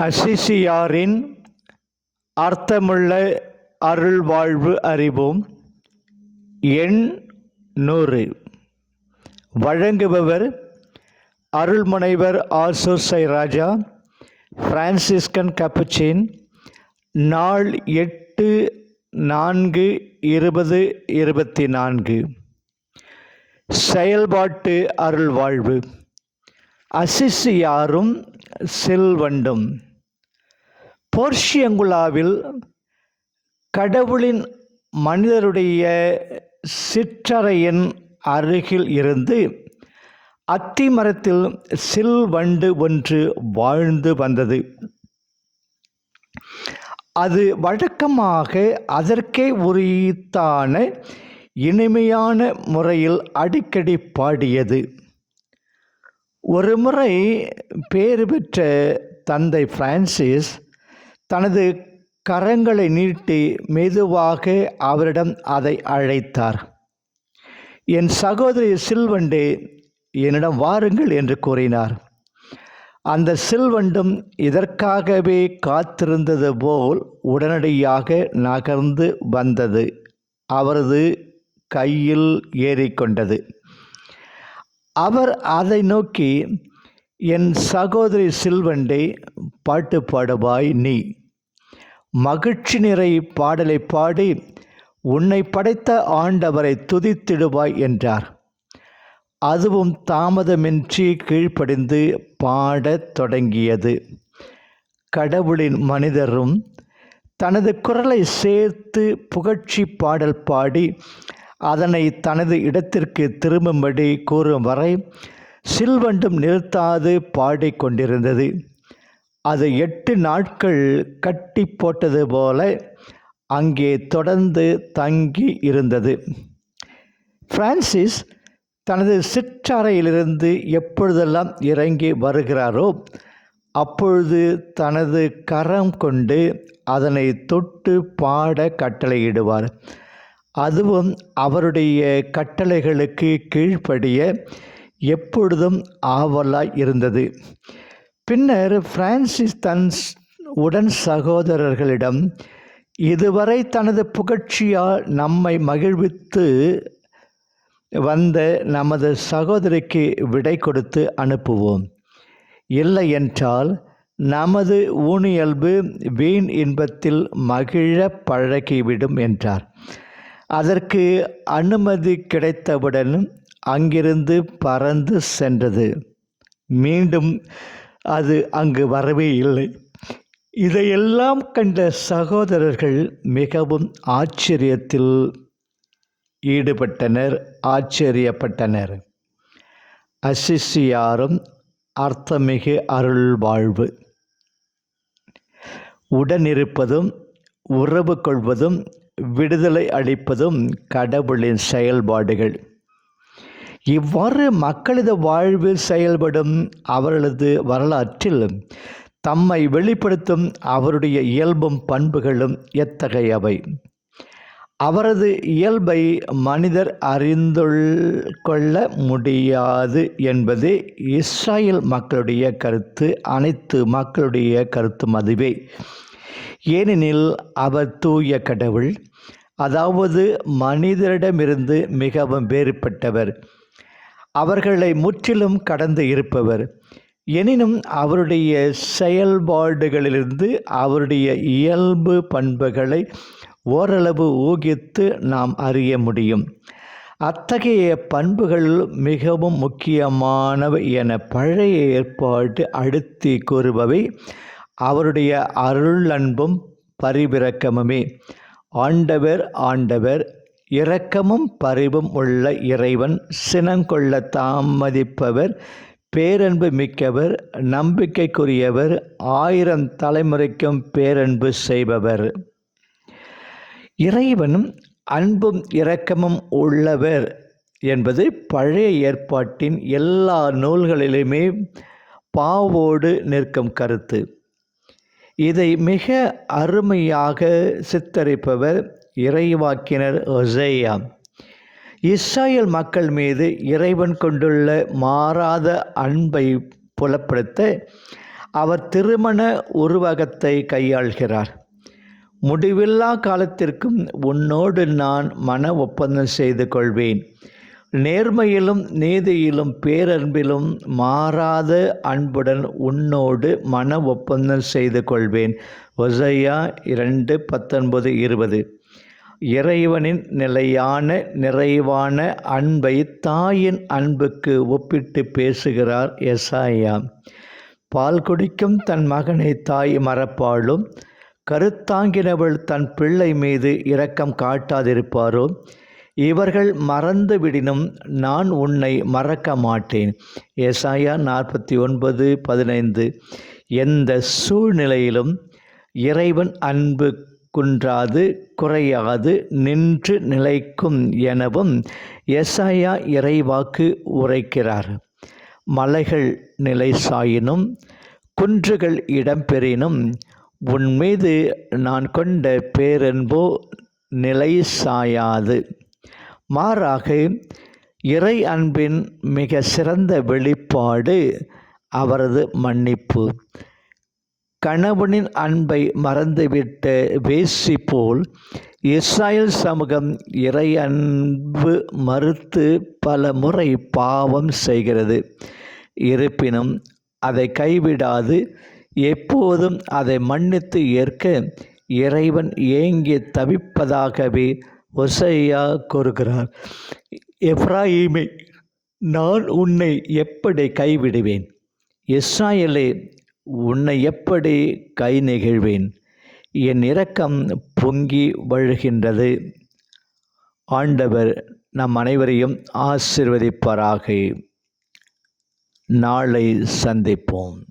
அசிசியாரின் அர்த்தமுள்ள அருள்வாழ்வு அறிவோம் எண் நூறு. வழங்குபவர் அருள்முனைவர் ஆசோசை ராஜா பிரான்சிஸ்கன் கப்புச்சின் நாள் எட்டு நான்கு இருபது இருபத்தி நான்கு. செயல்பாட்டு அருள்வாழ்வு. அசிசியாரும் செல்வண்டும். போர்ஷியங்குலாவில் கடவுளின் மனிதருடைய சிற்றறையின் அருகில் இருந்து அத்திமரத்தில் சில்வண்டு ஒன்று வாழ்ந்து வந்தது. அது வழக்கமாக அதற்கே உரித்தான இனிமையான முறையில் அடிக்கடி பாடியது. ஒருமுறை பேறு பெற்ற தந்தை பிரான்சிஸ் தனது கரங்களை நீட்டி மெதுவாக அவரிடம் அதை அழைத்தார். என் சகோதரி சில்வண்டு என்னிடம் வாருங்கள் என்று கூறினார். அந்த சில்வண்டும் இதற்காகவே காத்திருந்தது போல் உடனடியாக நகர்ந்து வந்தது. அவரது கையில் ஏறிக்கொண்டது. அவர் அதை நோக்கி என் சகோதரி சில்வண்டே பாட்டு பாடுவாய் நீ. மகிழ்ச்சி நிறை பாடலை பாடி உன்னை படைத்த ஆண்டவரை துதித்திடுவாய் என்றார். அதுவும் தாமதமின்றி கீழ்ப்படிந்து பாடத் தொடங்கியது. கடவுளின் மனிதரும் தனது குரலை சேர்த்து புகழ்ச்சி பாடல் பாடி அதனை தனது இடத்திற்கு திரும்பும்படி கூறும் வரை சில்வண்டும் நிறுத்தாது பாடிக்கொண்டிருந்தது அது எட்டு நாட்கள் கட்டி போட்டது போல அங்கே தொடர்ந்து தங்கி இருந்தது. பிரான்சிஸ் தனது சிற்றறையிலிருந்து எப்பொழுதெல்லாம் இறங்கி வருகிறாரோ அப்பொழுது தனது கரம் கொண்டு அதனை தொட்டு பாட கட்டளையிடுவார். அதுவும் அவருடைய கட்டளைகளுக்கு கீழ்ப்படிய எப்பொழுதும் ஆவலாய் இருந்தது. பின்னர் பிரான்சிஸ் தன் உடன் சகோதரர்களிடம் இதுவரை தனது புகழ்ச்சியால் நம்மை மகிழ்வித்து வந்த நமது சகோதரிக்கு விடை கொடுத்து அனுப்புவோம். இல்லை என்றால் நமது ஊனியல்பு வீண் இன்பத்தில் மகிழ பழகிவிடும் என்றார். அதற்கு அனுமதி கிடைத்தவுடன் அங்கிருந்து பறந்து சென்றது. மீண்டும் அது அங்கு வரவே இல்லை. இதையெல்லாம் கண்ட சகோதரர்கள் மிகவும் ஆச்சரியத்தில் ஈடுபட்டனர் ஆச்சரியப்பட்டனர். அசிசியாரும் அர்த்தமிகு அருள் வாழ்வு உடனிருப்பதும் உறவு கொள்வதும் விடுதலை அளிப்பதும் கடவுளின் செயல்பாடுகள். இவ்வாறு மக்களது வாழ்வில் செயல்படும் அவர்களது வரலாற்றில் தம்மை வெளிப்படுத்தும் அவருடைய இயல்பும் பண்புகளும் எத்தகையவை? அவரது இயல்பை மனிதர் அறிந்துள் கொள்ள முடியாது என்பது இஸ்ராயல் மக்களுடைய கருத்து அனைத்து மக்களுடைய கருத்தும் அதுவே ஏனெனில் அவர் தூய கடவுள் அதாவது மனிதரிடமிருந்து மிகவும் வேறுபட்டவர். அவர்களை முற்றிலும் கடந்து இருப்பவர். எனினும் அவருடைய செயல்பாடுகளிலிருந்து அவருடைய இயல்பு பண்புகளை ஓரளவு ஊகித்து நாம் அறிய முடியும். அத்தகைய பண்புகள் மிகவும் முக்கியமானவை என பழைய ஏற்பாடு அடுத்து கூறுபவை. அவருடைய அருள் அன்பும் பரிவிறக்கமுமே ஆண்டவர் ஆண்டவர் இரக்கமும் பரிவும் உள்ள இறைவன் சினங்கொள்ள தாமதிப்பவர் பேரன்பு மிக்கவர் நம்பிக்கைக்குரியவர் ஆயிரம் தலைமுறைக்கும் பேரன்பு செய்பவர். இறைவனும் அன்பும் இரக்கமும் உள்ளவர் என்பது பழைய ஏற்பாட்டின் எல்லா நூல்களிலுமே பாவோடு நிற்கும் கருத்து. இதை மிக அருமையாக சித்தரிப்பவர் இறைவாக்கினர் ஒசையா இஸ்ராயல் மக்கள் மீது இறைவன் கொண்டுள்ள மாறாத அன்பை புலப்படுத்த அவர் திருமண உருவகத்தை கையாள்கிறார். முடிவில்லா காலத்திற்கும் உன்னோடு நான் மன ஒப்பந்தம் செய்து கொள்வேன். நேர்மையிலும் நீதியிலும் பேரன்பிலும் மாறாத அன்புடன் உன்னோடு மன ஒப்பந்தம் செய்து கொள்வேன். ஒசையா இரண்டு பத்தொன்பது இருபது. இறைவனின் நிலையான நிறைவான அன்பை தாயின் அன்புக்கு ஒப்பிட்டு பேசுகிறார் எசாயா. பால் குடிக்கும் தன் மகனை தாய் மறப்பாளும் கருத்தாங்கினவள் தன் பிள்ளை மீது இரக்கம் காட்டாதிருப்பாரோ? இவர்கள் மறந்து விடினும் நான் உன்னை மறக்க மாட்டேன். ஏசாயா நாற்பத்தி ஒன்பது பதினைந்து. எந்த சூழ்நிலையிலும் இறைவன் அன்பு குன்றாது குறையாது நின்று நிலைக்கும் எனவும் எசாயா இறைவாக்கு உரைக்கிறார். மலைகள் நிலை சாயினும் குன்றுகள் இடம்பெறினும் உன் மீது நான் கொண்ட பேரன்போ நிலை சாயாது. மாறாக இறை அன்பின் மிக சிறந்த வெளிப்பாடு அவரது மன்னிப்பு. கணவனின் அன்பை மறந்துவிட்ட வேசி போல் இஸ்ராயல் சமூகம் இறை அன்பு மறுத்து பல முறை பாவம் செய்கிறது. இருப்பினும் அதை கைவிடாது. எப்போதும் அதை மன்னித்து ஏற்க இறைவன் ஏங்கி தவிப்பதாகவே ஒசையா கூறுகிறார். எப்ராஹிமே நான் உன்னை எப்படி கைவிடுவேன்? இஸ்ராயலே உன்னை எப்படி கை நெகிழ்வேன்? என் இரக்கம் பொங்கி வழுகின்றது. ஆண்டவர் நம் அனைவரையும் ஆசிர்வதிப்பாராக. நாளை சந்திப்போம்.